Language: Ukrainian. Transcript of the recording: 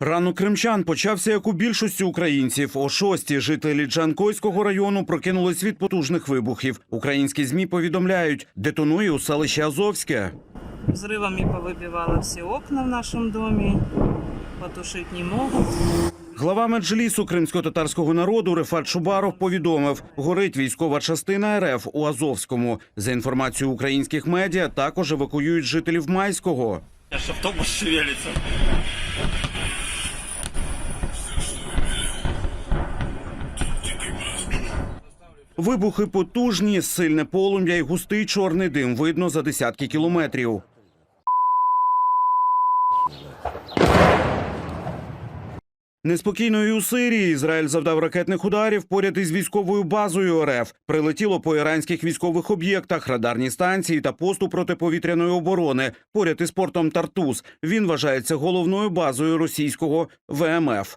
Ранок кримчан почався як у більшості українців. О шостій жителі Джанкойського району прокинулись від потужних вибухів. Українські змі повідомляють, детонує у селищі Азовське. Взрывами повыбивало все окна в нашем доме. Потушить не могут. Глава меджлісу кримсько-татарського народу Рефат Шубаров повідомив, горить військова частина РФ у Азовському. За інформацією українських медіа, також евакуюють жителів Майського. Аж автобус шевелится. Вибухи потужні, сильне полум'я і густий чорний дим видно за десятки кілометрів. Неспокійно і у Сирії Ізраїль завдав ракетних ударів поряд із військовою базою РФ. Прилетіло по іранських військових об'єктах, радарні станції та посту протиповітряної оборони поряд із портом Тартус. Він вважається головною базою російського ВМФ.